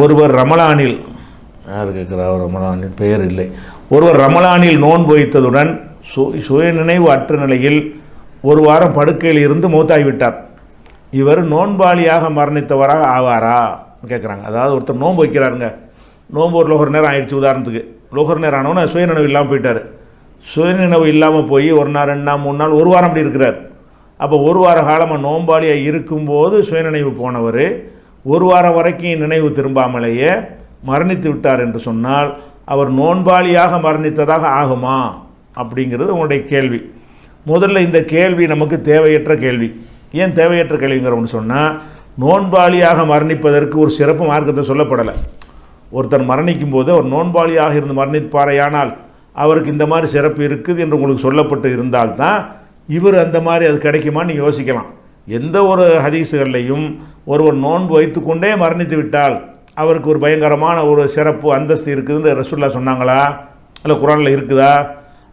ஒருவர் ரமலானில் யார் கேட்குறா ரமலானின் பெயர் இல்லை. ஒருவர் ரமலானில் நோன்பு வைத்ததுடன் சு சுயநினைவு அற்ற நிலையில் ஒரு வாரம் படுக்கையில் இருந்து மூத்தாகிவிட்டார் இவர் நோன்பாளியாக மரணித்தவராக ஆவாரா? கேட்குறாங்க. அதாவது ஒருத்தர் நோன்பு வைக்கிறாருங்க. நோன்பு ஒரு லோகர் நேரம் ஆயிடுச்சு உதாரணத்துக்கு. லோகர் நேரம் ஆனவொன்னே சுயநினைவு இல்லாமல் போயிட்டார். சுயநினைவு இல்லாமல் போய் ஒரு நாள் ரெண்டு நாள் மூணு நாள் ஒரு வாரம் அப்படி இருக்கிறார். அப்போ ஒரு வார காலமாக நோன்பாளியாக இருக்கும்போது சுயநினைவு போனவர் ஒரு வாரம் வரைக்கும் நினைவு திரும்பாமலேயே மரணித்து விட்டார் என்று சொன்னால் அவர் நோன்பாளியாக மரணித்ததாக ஆகுமா? அப்படிங்கிறது உங்களுடைய கேள்வி. முதல்ல இந்த கேள்வி நமக்கு தேவையற்ற கேள்வி. ஏன் தேவையற்ற கேள்விங்கிறோம்னு சொன்னால் நோன்பாளியாக மரணிப்பதற்கு ஒரு சிறப்பு மார்க்கத்தை சொல்லப்படலை. ஒருத்தர் மரணிக்கும் போது அவர் நோன்பாளியாக இருந்து மரணிப்பாரையானால் அவருக்கு இந்த மாதிரி சிறப்பு இருக்குது என்று உங்களுக்கு சொல்லப்பட்டு இருந்தால்தான் இவர் அந்த மாதிரி அது கிடைக்குமான்னு யோசிக்கலாம். எந்த ஒரு ஹதீஸுகள்லையும் ஒருவர் நோன்பு வைத்துக்கொண்டே மரணித்து விட்டால் அவருக்கு ஒரு பயங்கரமான ஒரு சிறப்பு அந்தஸ்து இருக்குதுன்னு ரசூல்லா சொன்னாங்களா? இல்லை குரானில் இருக்குதா?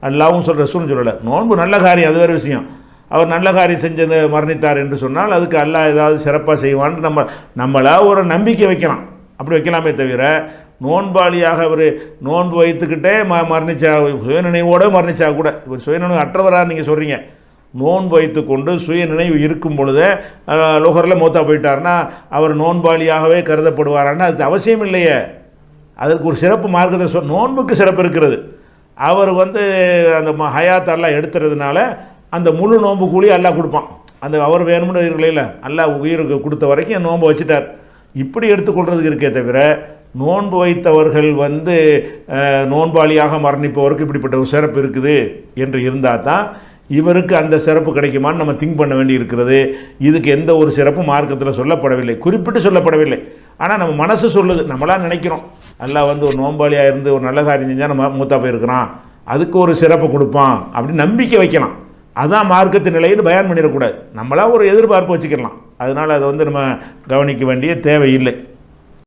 அல்லாவும் சொல்கிற ரசூல்னு சொல்லலை. நோன்பு நல்ல காரியம் அது வேறு விஷயம். அவர் நல்ல காரியம் செஞ்சது மரணித்தார் என்று சொன்னால் அதுக்கு அல்லா ஏதாவது சிறப்பாக செய்வான்னு நம்ம நம்மளா ஒரு நம்பிக்கை வைக்கலாம். அப்படி வைக்கலாமே தவிர நோன்பாளியாக அவர் நோன்பு வைத்துக்கிட்டே ம மரணிச்சா சுயநினைவோடு மரணிச்சா கூட இவர் சுயநினைவு அற்றவராக நீங்கள் சொல்கிறீங்க நோன்பு வைத்துக்கொண்டு சுயநினைவு இருக்கும் பொழுதே லோகரில் மூத்தா போயிட்டார்னா அவர் நோன்பாளியாகவே கருதப்படுவாரான்னா அது அவசியம் இல்லையே. அதற்கு ஒரு சிறப்பு மார்க்கத்தை சொல் நோன்புக்கு சிறப்பு இருக்கிறது. அவர் வந்து அந்த ம- ஹயாத்தெல்லாம் எடுத்துறதுனால அந்த முழு நோன்பு கூலி எல்லாம் கொடுப்பான். அந்த அவர் வேணும்னு இருக்கலையில் எல்லா உயிருக்கு கொடுத்த வரைக்கும் நோன்பு வச்சுட்டார். இப்படி எடுத்துக்கொள்றதுக்கு இருக்கே தவிர நோன்பு வைத்தவர்கள் வந்து நோன்பாளியாக மரணிப்பவருக்கு இப்படிப்பட்ட ஒரு சிறப்பு இருக்குது என்று இருந்தால் தான் இவருக்கு அந்த சிறப்பு கிடைக்குமான்னு நம்ம திங்க் பண்ண வேண்டி இருக்கிறது இதுக்கு எந்த ஒரு சிறப்பும் மார்க்கத்தில் சொல்லப்படவில்லை. குறிப்பிட்டு சொல்லப்படவில்லை. ஆனால் நம்ம மனசு சொல்லுது. நம்மளாம் நினைக்கிறோம். நல்லா வந்து ஒரு நோம்பாளியாக இருந்து ஒரு நல்ல காரியம் செஞ்சால் நம்ம மூத்தா போயிருக்கிறான். அதுக்கு ஒரு சிறப்பு கொடுப்பான் அப்படின்னு நம்பிக்கை வைக்கலாம். அதான் மார்க்கத்து நிலையில் பயன் பண்ணிடக்கூடாது. நம்மளா ஒரு எதிர்பார்ப்பு வச்சுக்கலாம். அதனால் அதை வந்து நம்ம கவனிக்க வேண்டிய தேவையில்லை.